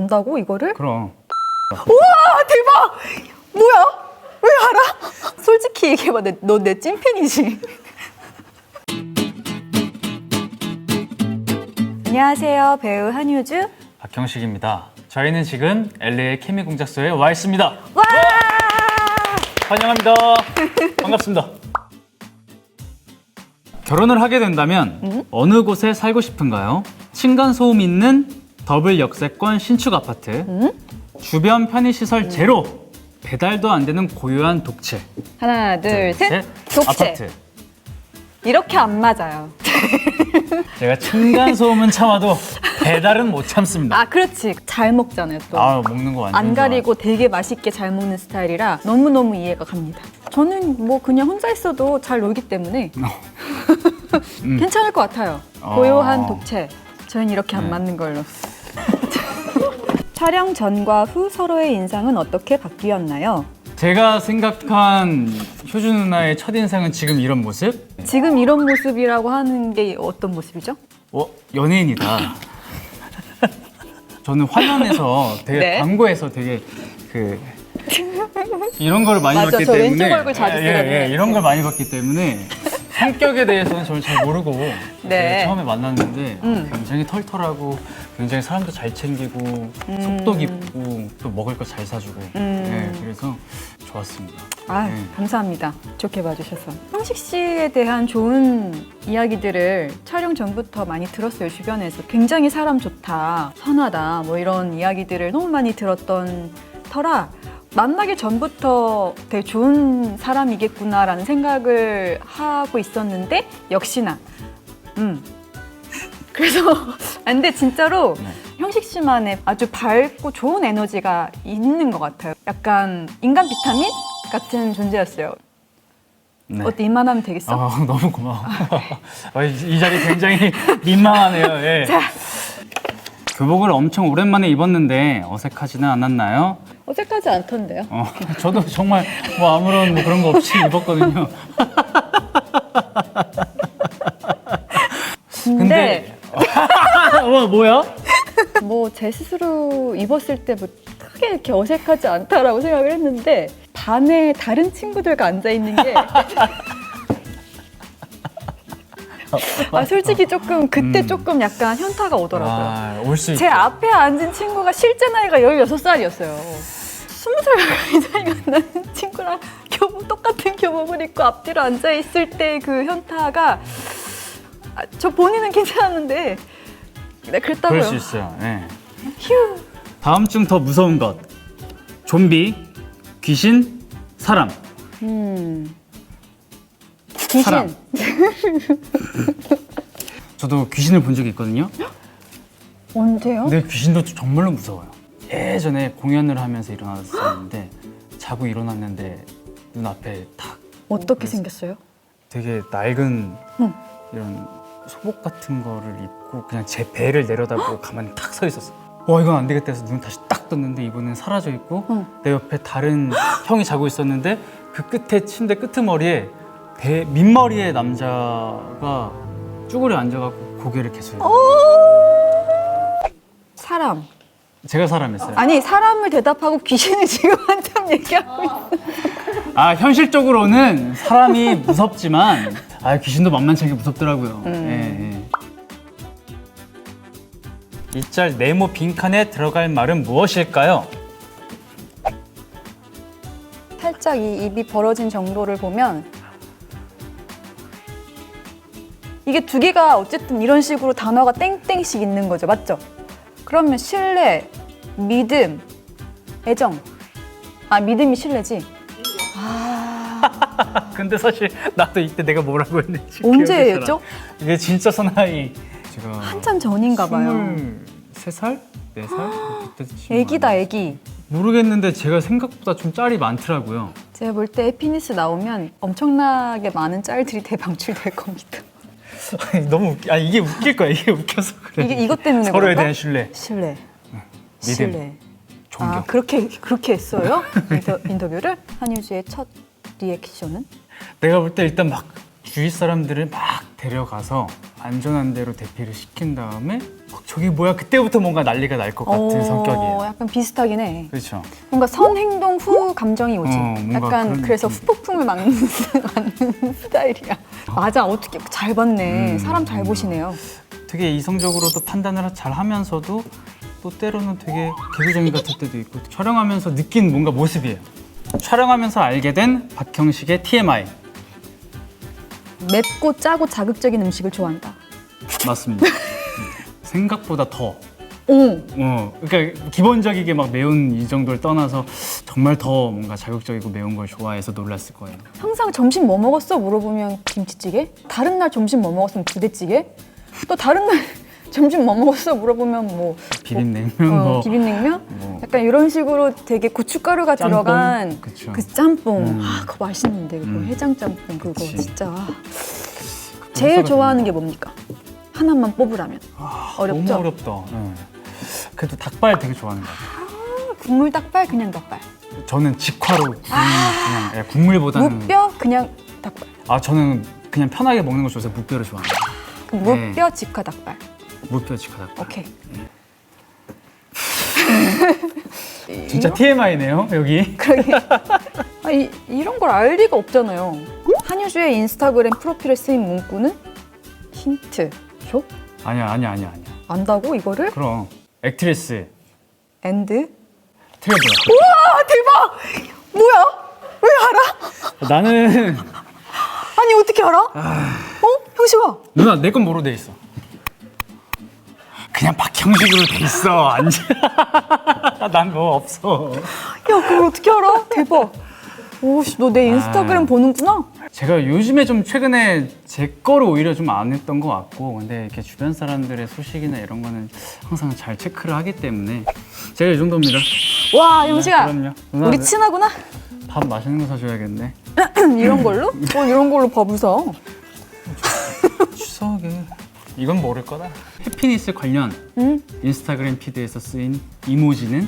안다고 이거를? 그럼. 아 대박! 뭐야? 왜 알아? 솔직히 얘기해봐. 너 내 찐팬이지. 안녕하세요. 배우 한효주. 박형식입니다. 저희는 지금 LA 케미 공작소에 와 있습니다. 와! 환영합니다. 반갑습니다. 결혼을 하게 된다면 어느 곳에 살고 싶은가요? 층간 소음 있는 더블 역세권 신축 아파트, 주변 편의시설 제로, 배달도 안 되는 고요한 독채, 하나, 둘, 셋. 독채. 아파트. 이렇게 안 맞아요. 제가 층간 소음은 참아도 배달은 못 참습니다. 아, 그렇지. 잘 먹잖아요, 또. 아 먹는 거 완전 안 가리고 되게 맛있게 잘 먹는 스타일이라 너무너무 이해가 갑니다. 저는 뭐 그냥 혼자 있어도 잘 놀기 때문에 괜찮을 것 같아요. 어. 고요한 독채. 저는 이렇게 안 네. 맞는 걸로. 촬영 전과 후 서로의 인상은 어떻게 바뀌었나요? 제가 생각한 효주 누나의 첫 인상은 지금 이런 모습? 지금 이런 모습이라고 하는 게 어떤 모습이죠? 어 연예인이다. 저는 화면에서 되게 네. 광고에서 되게 그 이런 거를 많이 맞아, 봤기 저 때문에 왼쪽 얼굴 자주 예, 쓰거든요. 예, 이런 걸 많이 봤기 때문에 성격에 대해서는 저는 잘 모르고 네. 예, 처음에 만났는데 음. 굉장히 털털하고 굉장히 사람도 잘 챙기고 속도 깊고 또 먹을 거 잘 사주고 음. 예, 그래서 좋았습니다. 아, 네. 감사합니다. 좋게 봐주셔서. 형식 씨에 대한 좋은 이야기들을 촬영 전부터 많이 들었어요, 주변에서. 굉장히 사람 좋다, 선하다, 뭐 이런 이야기들을 너무 많이 들었던 터라 만나기 전부터 되게 좋은 사람이겠구나라는 생각을 하고 있었는데, 역시나, 음. 그래서, 아, 근데 진짜로 네. 형식 씨만의 아주 밝고 좋은 에너지가 있는 것 같아요. 약간 인간 비타민 같은 존재였어요. 네. 어때 이만하면 되겠어? 아, 너무 고마워. 아, 이, 이 자리 굉장히 민망하네요. 예. 교복을 엄청 오랜만에 입었는데 어색하지는 않았나요? 어색하지 않던데요. 어, 저도 정말 뭐 아무런 뭐 그런 거 없이 입었거든요. 근데, 와 뭐야? 뭐 제 스스로 입었을 때 뭐 크게 이렇게 어색하지 않다라고 생각을 했는데 반에 다른 친구들과 앉아 있는 게. 아 솔직히 조금 그때 음. 조금 약간 현타가 오더라고요. 아, 올수 있죠. 제 앞에 앉은 친구가 실제 나이가 16살이었어요. 20살 가까이 차이가 나는 친구랑 교복 똑같은 교복을 입고 앞뒤로 앉아 있을 때 그 현타가 아, 저 본인은 괜찮았는데 네, 그랬다고요. 그럴 수 있어요. 예. 휴. 다음 중 더 무서운 것. 좀비, 귀신, 사람. 음. 귀신. 사람. 저도 귀신을 본 적이 있거든요. 언제요? 근데 귀신도 정말로 무서워요. 예전에 공연을 하면서 일어났었는데 자고 일어났는데 눈앞에 탁 어떻게 생겼어요? 되게 낡은 응. 이런 소복 같은 거를 입고 그냥 제 배를 내려다보고 가만히 탁서 있었어. 와 이건 안 되겠다 해서 눈 다시 딱 떴는데 이분은 사라져 있고 응. 내 옆에 다른 형이 자고 있었는데 그 끝에 침대 끄트머리에 배 민머리의 남자가 쭈그려 앉아갖고 고개를 계속 어? 사람. 제가 사람했어요. 아니 사람을 대답하고 귀신을 지금 한참 얘기하고 있어. 아 현실적으로는 사람이 무섭지만 아 귀신도 만만치 않게 무섭더라고요. 예, 예. 이 짤 네모 빈칸에 들어갈 말은 무엇일까요? 살짝 이 입이 벌어진 정도를 보면 이게 두 개가 어쨌든 이런 식으로 단어가 땡땡씩 있는 거죠. 맞죠? 그러면 신뢰, 믿음, 애정. 아, 믿음이 신뢰지? 아, 근데 사실 나도 이때 내가 뭐라고 했는지 언제 기억이 했죠? 잘 안- 이게 진짜 사나이 제가 한참 전인가 봐요. 23살? 4살? 그때쯤 애기다, 아니에요? 애기. 모르겠는데 제가 생각보다 좀 짤이 많더라고요. 제가 볼때 해피니스 나오면 엄청나게 많은 짤들이 대방출될 겁니다. 너무 웃기, 아 이게 웃길 거야. 이게 웃겨서 그래. 이게 이것 때문에 서로에 그런가? 대한 신뢰, 신뢰. 믿음, 신뢰. 존경. 아 그렇게 그렇게 했어요? 인터, 인터뷰를 한효주의 첫 리액션은? 내가 볼 때 일단 막 주위 사람들을 막 데려가서 안전한 데로 대피를 시킨 다음에 막 저기 뭐야 그때부터 뭔가 난리가 날 것 같은 어, 성격이에요. 약간 비슷하긴 해. 그렇죠. 뭔가 선 행동 후 감정이 오지. 어, 뭔가 약간 그런 그래서 느낌. 후폭풍을 막는, 막는 스타일이야. 맞아, 어떻게 잘 봤네. 음. 사람 잘 보시네요. 되게 이성적으로도 판단을 잘 하면서도 또 때로는 되게 개구쟁이 같을 때도 있고 촬영하면서 느낀 뭔가 모습이에요. 촬영하면서 알게 된 박형식의 TMI 맵고 짜고 자극적인 음식을 좋아한다. 맞습니다. 생각보다 더. 오, 어, 그러니까 기본적이게 막 매운 이 정도를 떠나서 정말 더 뭔가 자극적이고 매운 걸 좋아해서 놀랐을 거예요. 항상 점심 뭐 먹었어? 물어보면 김치찌개. 다른 날 점심 뭐 먹었으면 부대찌개. 또 다른 날 점심 뭐 먹었어? 물어보면 뭐 비빔냉면 어, 뭐 비빔냉면? 뭐. 약간 이런 식으로 되게 고춧가루가 짬뽕? 들어간 그쵸. 그 짬뽕. 음. 아, 그거 맛있는데 그거 음. 해장 짬뽕 그거 그치. 진짜. 그거 제일 좋아하는 게 뭡니까? 하나만 뽑으라면. 아, 어렵죠? 너무 어렵다. 네. 그래도 닭발 되게 좋아하는 것 같아요. 국물 닭발 그냥 닭발. 저는 직화로 국물 그냥 예, 국물보다는 무뼈 그냥 닭발. 아 저는 그냥 편하게 먹는 거 좋아해서 무뼈를 좋아합니다. 그 네. 무뼈 직화 닭발. 무뼈 직화 닭발. 오케이. 진짜 TMI네요 여기. 그러게. 아, 이, 이런 걸 알 리가 없잖아요. 한효주의 인스타그램 프로필에 쓰인 문구는 힌트. 줘? 아니야 아니야 아니야 아니야. 안다고 이거를? 그럼 액트리스 엔드? 트레블. 아 대박! 뭐야? 왜 알아? 나는 아니 어떻게 알아? 어? 형식아 누나 내 건 뭐로 돼 있어? 그냥 박형식으로 돼 있어. 난뭐 없어. 야 그걸 어떻게 알아? 대박 오씨 너 내 인스타그램 아. 보는구나? 제가 요즘에 좀 최근에 제 거를 오히려 좀 안 했던 것 같고 근데 이렇게 주변 사람들의 소식이나 이런 거는 항상 잘 체크를 하기 때문에 제가 이 정도입니다. 와 형식아 그럼요. 누나 우리 친하구나? 밥 맛있는 거 사줘야겠네. 이런 걸로? 뭐 이런 걸로 밥을 사 추석에 이건 모를 거다. 해피니스 관련 응? 인스타그램 피드에서 쓰인 이모지는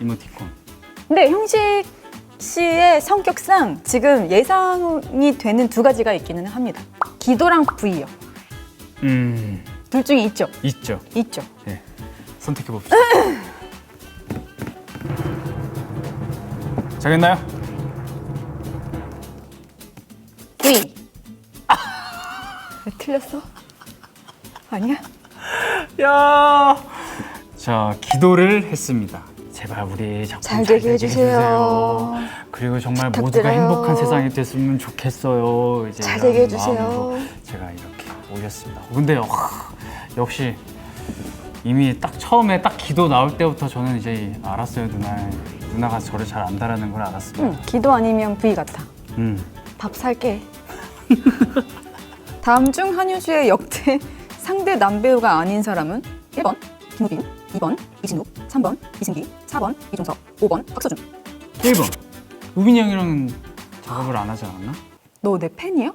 이모티콘. 근데 형식 씨의 성격상 지금 예상이 되는 두 가지가 있기는 합니다. 기도랑 부위요. 음 둘 중에 있죠. 있죠. 있죠. 네 선택해 봅시다. 정했나요? 왜 틀렸어? 아니야? 야. 자 기도를 했습니다. 제발 우리 작품 잘 되게 해주세요. 그리고 정말 모두가 부탁드려요. 행복한 세상이 됐으면 좋겠어요. 이제 잘 되게 해주세요. 마음으로 제가 이렇게 올렸습니다. 근데 와, 역시 이미 딱 처음에 딱 기도 나올 때부터 저는 이제 알았어요 누나 누나가 저를 잘 안다라는 걸 알았습니다. 응, 기도 아니면 부위 같아. 음. 밥 살게. 다음 중 한효주의 역대 상대 남배우가 아닌 사람은 1번 김우빈, 2번 이진욱, 3번 이승기, 4번 이종석, 5번 박서준. 1번 우빈이 형이랑 작업을 안 하지 않았나? 너 내 팬이야?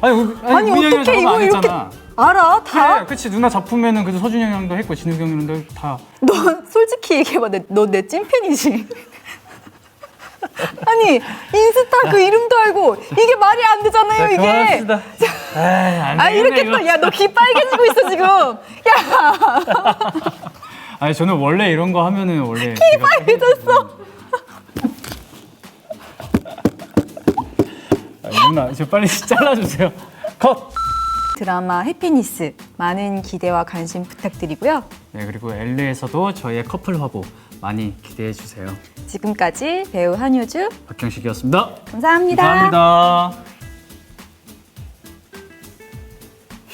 아니, 우, 아니, 아니, 우빈이 형이랑 어떡해, 작업 이거 안 이렇게- 했잖아. 알아 다. 그래, 그치 누나 작품에는 그래도 서준이 형이랑도 했고 진욱이 형이랑도 다너 솔직히 얘기해봐. 너 내 찐팬이지. 아니 인스타 그 이름도 알고 이게 말이 안 되잖아요 이게. 그만합시다. 에이, 안 아 되겠네, 이렇게 이거. 또 야 너 귀 빨개지고 있어 지금. 야 아니 저는 원래 이런 거 하면은 원래 키 빨개졌어. 아, 누나 저 빨리 잘라주세요. 컷. 드라마 해피니스 많은 기대와 관심 부탁드리고요. 네 그리고 LA에서도 저희의 커플 화보 많이 기대해 주세요. 지금까지 배우 한효주 박형식이었습니다. 감사합니다. 감사합니다.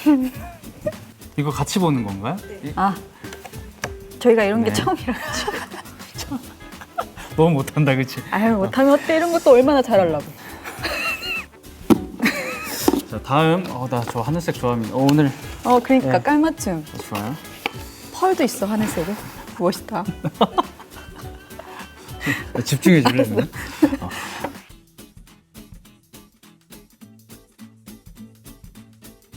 이거 같이 보는 건가요? 이- 아 저희가 이런 게 네. 처음이라. 너무 못한다, 그치? 아유 못하면 어때 이런 것도 얼마나 잘하려고. 자 다음, 어, 나 저 하늘색 좋아합니다. 어, 오늘 어 그러니까 네. 깔맞춤. 좋아요. 펄도 있어 하늘색에. 멋있다. 집중해? 누나? 어.